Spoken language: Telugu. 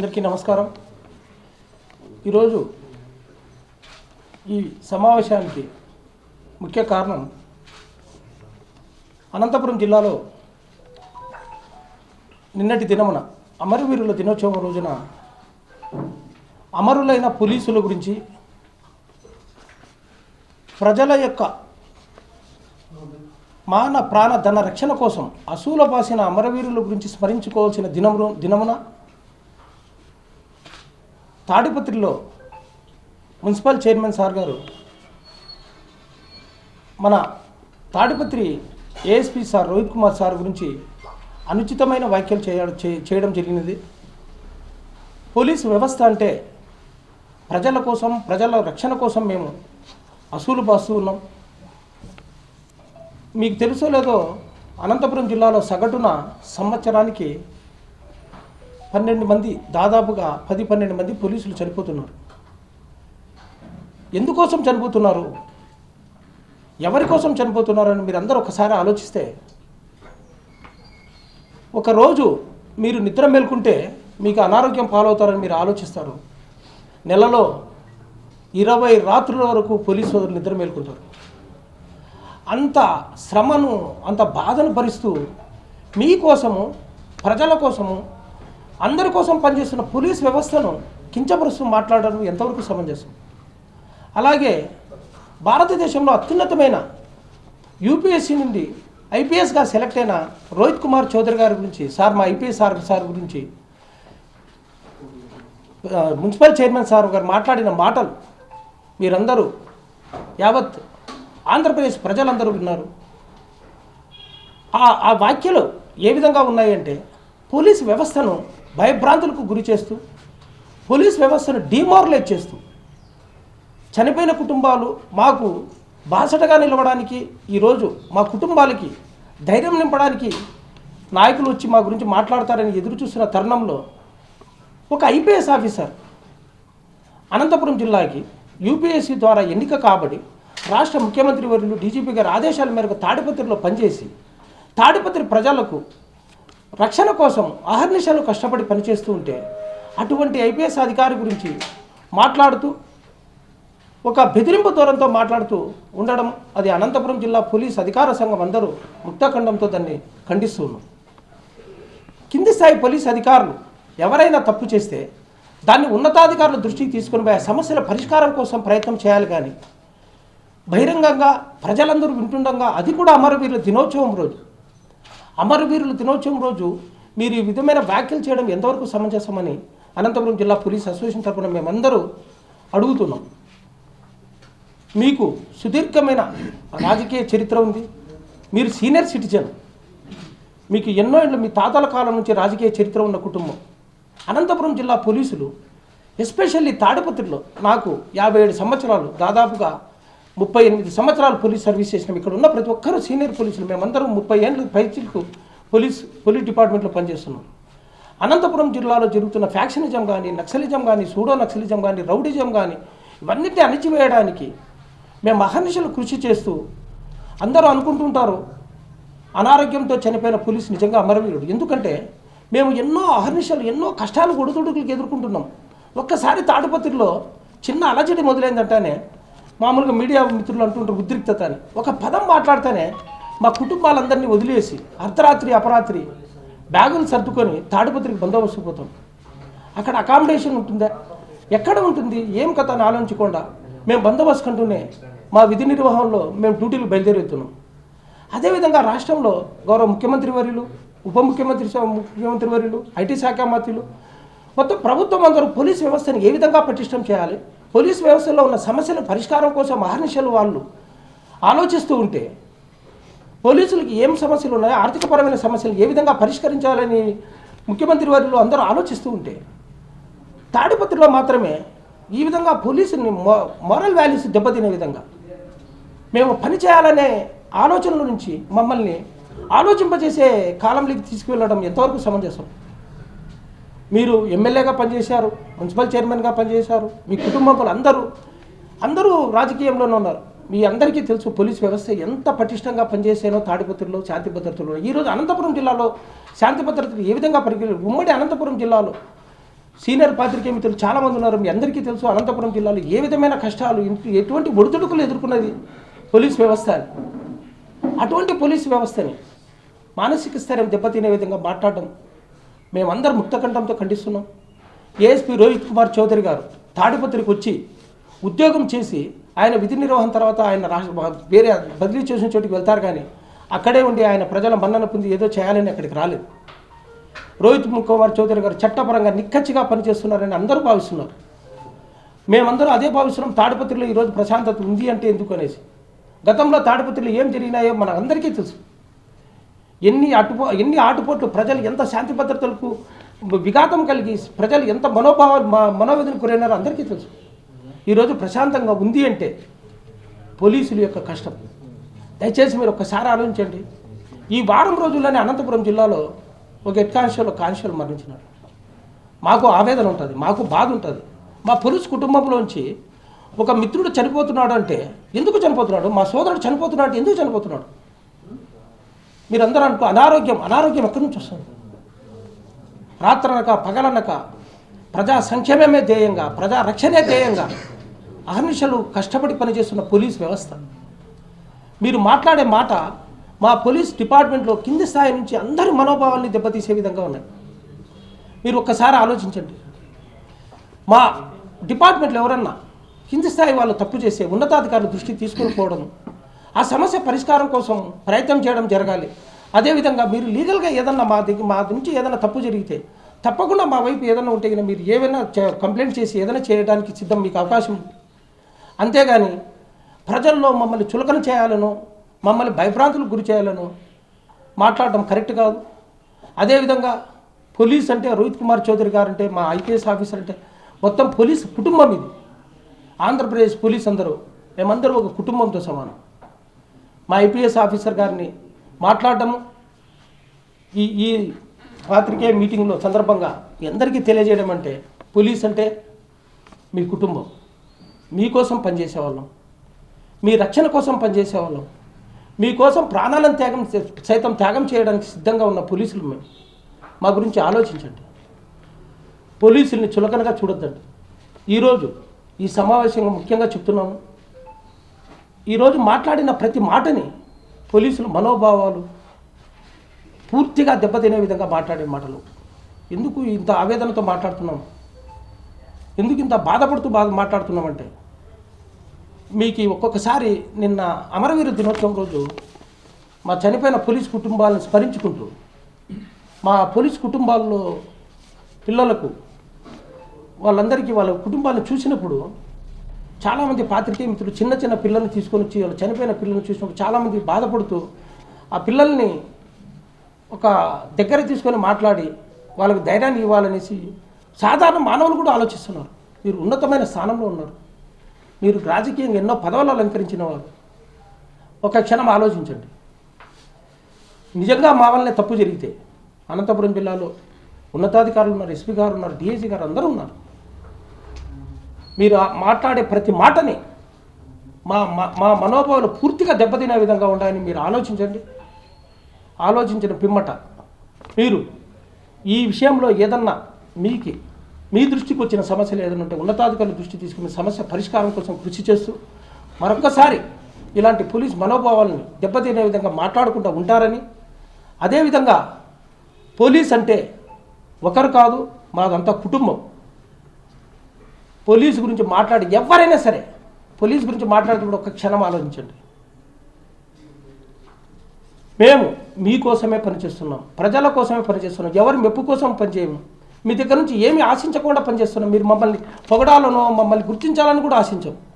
అందరికీ నమస్కారం. ఈరోజు ఈ సమావేశానికి ముఖ్య కారణం అనంతపురం జిల్లాలో నిన్నటి దినమున అమరవీరుల దినోత్సవం రోజున అమరులైన పోలీసుల గురించి ప్రజల యొక్క మాన ప్రాణ ధన రక్షణ కోసం అసూల బాసిన అమరవీరుల గురించి స్మరించుకోవాల్సిన దినము దినమున తాడిపత్రిలో మున్సిపల్ చైర్మన్ సార్ గారు మన Tadipatri ASP sir Rohit Kumar sir గురించి అనుచితమైన వ్యాఖ్యలు చేయడం చేయడం జరిగినది. పోలీసు వ్యవస్థ అంటే ప్రజల కోసం ప్రజల రక్షణ కోసం మేము అసూలు పాస్తూ ఉన్నాం. మీకు తెలుసో లేదో అనంతపురం జిల్లాలో సగటున సంవత్సరానికి పన్నెండు మంది దాదాపుగా పది పన్నెండు మంది పోలీసులు చనిపోతున్నారు. ఎందుకోసం చనిపోతున్నారు? ఎవరి కోసం చనిపోతున్నారని మీరు అందరూ ఒకసారి ఆలోచిస్తే ఒకరోజు మీరు నిద్ర మేల్కుంటే మీకు అనారోగ్యం పాలవుతారని మీరు ఆలోచిస్తారు. నెలలో ఇరవై రాత్రుల వరకు పోలీసు సోదరులు నిద్ర మేల్కుంటారు. అంత శ్రమను అంత బాధను భరిస్తూ మీకోసము ప్రజల కోసము అందరి కోసం పనిచేస్తున్న పోలీస్ వ్యవస్థను కించపరుస్తూ మాట్లాడడం ఎంతవరకు సమంజసం? అలాగే భారతదేశంలో అత్యున్నతమైన యూపీఎస్సీ నుండి ఐపీఎస్గా సెలెక్ట్ అయిన రోహిత్ కుమార్ చౌదరి గారి గురించి సార్ మా ఐపీఎస్ సార్ సార్ గురించి మున్సిపల్ చైర్మన్ సార్ గారు మాట్లాడిన మాటలు మీరందరూ యావత్ ఆంధ్రప్రదేశ్ ప్రజలందరూ విన్నారు. ఆ ఆ వాక్యలు ఏ విధంగా ఉన్నాయంటే పోలీస్ వ్యవస్థను భయభ్రాంతులకు గురి చేస్తూ పోలీస్ వ్యవస్థను డిమారలైజ్ చేస్తూ చనిపోయిన కుటుంబాలు మాకు బాసటగా నిలవడానికి ఈరోజు మా కుటుంబాలకి ధైర్యం నింపడానికి నాయకులు వచ్చి మా గురించి మాట్లాడతారని ఎదురు చూస్తున్న తరుణంలో ఒక ఐపీఎస్ ఆఫీసర్ అనంతపురం జిల్లాకి యూపీఎస్సీ ద్వారా ఎన్నిక కాబడి రాష్ట్ర ముఖ్యమంత్రి వర్యులు డీజీపీ గారి ఆదేశాల మేరకు తాడిపత్రిలో పనిచేసి తాడిపత్రి ప్రజలకు రక్షణ కోసం అహర్నిశలు కష్టపడి పనిచేస్తూ ఉంటే అటువంటి ఐపీఎస్ అధికారి గురించి మాట్లాడుతూ ఒక బెదిరింపు దూరంతో మాట్లాడుతూ ఉండడం అది అనంతపురం జిల్లా పోలీస్ అధికార సంఘం అందరూ ముక్తఖండంతో దాన్ని ఖండిస్తూ ఉన్నాం కింది స్థాయి పోలీస్ అధికారులు ఎవరైనా తప్పు చేస్తే దాన్ని ఉన్నతాధికారుల దృష్టికి తీసుకుని పోయి ఆ సమస్యల పరిష్కారం కోసం ప్రయత్నం చేయాలి కానీ బహిరంగంగా ప్రజలందరూ వింటుండగా అది కూడా అమరవీరుల దినోత్సవం రోజు. అమరవీరుల దినోత్సవం రోజు మీరు ఈ విధమైన వ్యాఖ్యలు చేయడం ఎంతవరకు సమంజసమని అనంతపురం జిల్లా పోలీస్ అసోసియేషన్ తరపున మేమందరూ అడుగుతున్నాం. మీకు సుదీర్ఘమైన రాజకీయ చరిత్ర ఉంది. మీరు సీనియర్ సిటిజన్. మీకు ఎన్నో ఏళ్ళు మీ తాతల కాలం నుంచి రాజకీయ చరిత్ర ఉన్న కుటుంబం. అనంతపురం జిల్లా పోలీసులు ఎస్పెషల్లీ తాడిపత్రిలో నాకు యాభై ఏడు సంవత్సరాలు దాదాపుగా ముప్పై ఎనిమిది సంవత్సరాలు పోలీస్ సర్వీస్ చేసినాం. ఇక్కడ ఉన్న ప్రతి ఒక్కరూ సీనియర్ పోలీసులు. మేమందరం ముప్పై ఏళ్ళు పైచిలకు పోలీస్ పోలీస్ డిపార్ట్మెంట్లో పనిచేస్తున్నాం. అనంతపురం జిల్లాలో జరుగుతున్న ఫ్యాక్షనిజం కానీ నక్సలిజం కానీ సూడో నక్సలిజం కానీ రౌడిజం కానీ ఇవన్నిటిని అణిచివేయడానికి మేము అహర్నిశలు కృషి చేస్తూ అందరూ అనుకుంటుంటారు అనారోగ్యంతో చనిపోయిన పోలీస్ నిజంగా అమరవీరుడు. ఎందుకంటే మేము ఎన్నో అహర్నిశలు ఎన్నో కష్టాలు ఒడిదుడుకులకు ఎదుర్కొంటున్నాం. ఒక్కసారి తాడిపత్రిలో చిన్న అలజడి మొదలైందంటేనే మామూలుగా మీడియా మిత్రులు అంటుంటారు ఉద్రిక్తత అని ఒక పదం మాట్లాడితేనే మా కుటుంబాలందరినీ వదిలేసి అర్ధరాత్రి అపరాత్రి బ్యాగులు సర్దుకొని తాడిపత్రికి బందోబస్తు పోతాం. అక్కడ అకామిడేషన్ ఉంటుందా? ఎక్కడ ఉంటుంది? ఏం కథ? అని ఆలోచించకుండా మేము బందోబస్తు కంటూనే మా విధి నిర్వహణలో మేము డ్యూటీలు బయలుదేరుతున్నాం. అదేవిధంగా రాష్ట్రంలో గౌరవ ముఖ్యమంత్రి వర్యులు ఉప ముఖ్యమంత్రి ముఖ్యమంత్రి వర్యులు ఐటీ శాఖ మంత్రులు మొత్తం ప్రభుత్వం అందరూ పోలీస్ వ్యవస్థను ఏ విధంగా పటిష్టం చేయాలి? పోలీస్ వ్యవస్థలో ఉన్న సమస్యల పరిష్కారం కోసం అహర్నిశలు వాళ్ళు ఆలోచిస్తూ ఉంటే పోలీసులకి ఏం సమస్యలు ఉన్నాయో? ఆర్థికపరమైన సమస్యలు ఏ విధంగా పరిష్కరించాలని ముఖ్యమంత్రి వారిలో అందరూ ఆలోచిస్తూ ఉంటే తాడిపత్రిలో మాత్రమే ఈ విధంగా పోలీసుని మో మోరల్ వాల్యూస్ దెబ్బతినే విధంగా మేము పని చేయాలనే ఆలోచనల నుంచి మమ్మల్ని ఆలోచింపజేసే కాలంలోకి తీసుకువెళ్ళడం ఎంతవరకు సమంజసం? మీరు ఎమ్మెల్యేగా పనిచేశారు మున్సిపల్ చైర్మన్గా పనిచేశారు మీ కుటుంబంలో అందరూ అందరూ రాజకీయంలోనే ఉన్నారు. మీ అందరికీ తెలుసు పోలీస్ వ్యవస్థ ఎంత పటిష్టంగా పనిచేసానో తాడిపత్రిలో శాంతి భద్రతలో ఈరోజు అనంతపురం జిల్లాలో శాంతి భద్రతలు ఏ విధంగా పరిగె ఉమ్మడి అనంతపురం జిల్లాలో సీనియర్ పాత్రికేయ మిత్రులు చాలామంది ఉన్నారు. మీ అందరికీ తెలుసు అనంతపురం జిల్లాలో ఏ విధమైన కష్టాలు ఎటువంటి ఒడిదుడుకులు ఎదుర్కొన్నది పోలీస్ వ్యవస్థ? అటువంటి పోలీస్ వ్యవస్థని మానసిక స్థైర్యం దెబ్బతినే విధంగా మాట్లాడడం మేమందరం ముక్తకంఠంతో ఖండిస్తున్నాం. ఏఎస్పీ రోహిత్ కుమార్ చౌదరి గారు తాడిపత్రికి వచ్చి ఉద్యోగం చేసి ఆయన విధి నిర్వహణ తర్వాత ఆయన రాష్ట్ర వేరే బదిలీ చేసిన చోటికి వెళ్తారు కానీ అక్కడే ఉండి ఆయన ప్రజల మన్నన పొంది ఏదో చేయాలని అక్కడికి రాలేదు. రోహిత్ కుమార్ చౌదరి గారు చట్టపరంగా నిక్కచ్చిగా పనిచేస్తున్నారని అందరూ భావిస్తున్నారు. మేమందరూ అదే భావిస్తున్నాం తాడిపత్రిలో ఈరోజు ప్రశాంతత ఉంది అంటే ఎందుకు అనేసి. గతంలో తాడిపత్రిలో ఏం జరిగినాయో మన అందరికీ తెలుసు. ఎన్ని అటుపో ఎన్ని ఆటుపోట్లు ప్రజలు ఎంత శాంతి భద్రతలకు విఘాతం కలిగి ప్రజలు ఎంత మనోభావాలు మనోవేదన గురైనారో అందరికీ తెలుసు. ఈరోజు ప్రశాంతంగా ఉంది అంటే పోలీసుల యొక్క కష్టం. దయచేసి మీరు ఒక్కసారి ఆలోచించండి. ఈ వారం రోజుల్లోనే అనంతపురం జిల్లాలో ఒక హెడ్ కానిస్టేబుల్ కానిస్టేబుల్ మరణించినాడు మాకు ఆవేదన ఉంటుంది మాకు బాధ ఉంటుంది. మా పోలీస్ కుటుంబంలోంచి ఒక మిత్రుడు చనిపోతున్నాడు అంటే ఎందుకు చనిపోతున్నాడు? మా సోదరుడు చనిపోతున్నాడు ఎందుకు చనిపోతున్నాడు? మీరందరూ అనుకో అనారోగ్యం అనారోగ్యం ఎక్కడి నుంచి వస్తుంది? రాత్రనక పగలనక ప్రజా సంక్షేమమే ధ్యేయంగా ప్రజా రక్షణే ధ్యేయంగా అహర్నిశలు కష్టపడి పనిచేస్తున్న పోలీస్ వ్యవస్థ. మీరు మాట్లాడే మాట మా పోలీస్ డిపార్ట్మెంట్లో కింది స్థాయి నుంచి అందరి మనోభావాల్ని దెబ్బతీసే విధంగా ఉన్నాయి. మీరు ఒక్కసారి ఆలోచించండి. మా డిపార్ట్మెంట్లో ఎవరన్నా కింది స్థాయి వాళ్ళు తప్పు చేసే ఉన్నతాధికారుల దృష్టి తీసుకొని పోవడం ఆ సమస్య పరిష్కారం కోసం ప్రయత్నం చేయడం జరగాలి. అదేవిధంగా మీరు లీగల్గా ఏదన్నా మా దగ్గర మా నుంచి ఏదైనా తప్పు జరిగితే తప్పకుండా మా వైపు ఏదైనా ఉంటే కనుక మీరు ఏమైనా కంప్లైంట్ చేసి ఏదైనా చేయడానికి సిద్ధం మీకు అవకాశం ఉంది. అంతేగాని ప్రజల్లో మమ్మల్ని చులకన చేయాలనో మమ్మల్ని భయభ్రాంతులకు గురి చేయాలనో మాట్లాడడం కరెక్ట్ కాదు. అదేవిధంగా పోలీస్ అంటే రోహిత్ కుమార్ చౌదరి గారు అంటే మా ఐపీఎస్ ఆఫీసర్ అంటే మొత్తం పోలీస్ కుటుంబం ఇది. ఆంధ్రప్రదేశ్ పోలీస్ అందరూ మేమందరూ ఒక కుటుంబంతో సమానం. మా ఐపీఎస్ ఆఫీసర్ గారిని మాట్లాడటము ఈ ఈ పాత్రికేయ మీటింగ్లో సందర్భంగా ఎందరికీ తెలియజేయడం అంటే పోలీస్ అంటే మీ కుటుంబం. మీకోసం పనిచేసేవాళ్ళం. మీ రక్షణ కోసం పనిచేసేవాళ్ళం. మీకోసం ప్రాణాలను త్యాగం సైతం త్యాగం చేయడానికి సిద్ధంగా ఉన్న పోలీసులు మేము. మా గురించి ఆలోచించండి. పోలీసుల్ని చులకనగా చూడొద్దండి. ఈరోజు ఈ సమావేశంగా ముఖ్యంగా చెప్తున్నాము ఈరోజు మాట్లాడిన ప్రతి మాటని పోలీసులు మనోభావాలు పూర్తిగా దెబ్బతినే విధంగా మాట్లాడే మాటలు. ఎందుకు ఇంత ఆవేదనతో మాట్లాడుతున్నాం? ఎందుకు ఇంత బాధపడుతూ బాధ మాట్లాడుతున్నామంటే? మీకు ఒక్కొక్కసారి నిన్న అమరవీర దినోత్సవం రోజు మా చనిపోయిన పోలీస్ కుటుంబాలను స్మరించుకుంటూ మా పోలీస్ కుటుంబాల్లో పిల్లలకు వాళ్ళందరికీ వాళ్ళ కుటుంబాలను చూసినప్పుడు చాలామంది పాత్రికేయ మిత్రులు చిన్న చిన్న పిల్లల్ని తీసుకొని వచ్చి వాళ్ళు చనిపోయిన పిల్లల్ని చూసినప్పుడు చాలామంది బాధపడుతూ ఆ పిల్లల్ని ఒక దగ్గర తీసుకొని మాట్లాడి వాళ్ళకి ధైర్యాన్ని ఇవ్వాలనేసి సాధారణ మానవులు కూడా ఆలోచిస్తున్నారు. మీరు ఉన్నతమైన స్థానంలో ఉన్నారు. మీరు రాజకీయంగా ఎన్నో పదవులు అలంకరించిన వారు. ఒక క్షణం ఆలోచించండి. నిజంగా మా వల్లనే తప్పు జరిగితే అనంతపురం జిల్లాలో ఉన్నతాధికారులు ఉన్నారు ఎస్పీ గారు ఉన్నారు డిఐజీ గారు అందరూ ఉన్నారు. మీరు మాట్లాడే ప్రతి మాటని మా మా- మా మనోభావాలు పూర్తిగా దెబ్బతినే విధంగా ఉండాలని మీరు ఆలోచించండి. ఆలోచించిన పిమ్మట మీరు ఈ విషయంలో ఏదన్నా మీకి మీ దృష్టికి వచ్చిన సమస్యలు ఏదైనా ఉంటే ఉన్నతాధికారుల దృష్టి తీసుకుని సమస్య పరిష్కారం కోసం కృషి చేస్తూ మరొకసారి ఇలాంటి పోలీస్ మనోభావాలను దెబ్బతినే విధంగా మాట్లాడుకుంటూ ఉంటారని అదేవిధంగా పోలీస్ అంటే ఒకరు కాదు మాదంతా కుటుంబం. పోలీస్ గురించి మాట్లాడి ఎవరైనా సరే పోలీస్ గురించి మాట్లాడుతున్నప్పుడు ఒక క్షణం ఆలోచించండి. మేము మీకోసమే పనిచేస్తున్నాం. ప్రజల కోసమే పనిచేస్తున్నాం. ఎవరి మెప్పు కోసం పనిచేయము. మీ దగ్గర నుంచి ఏమి ఆశించకుండా పనిచేస్తున్నాం. మీరు మమ్మల్ని పొగడాలనో మమ్మల్ని గుర్తించాలని కూడా ఆశించాము.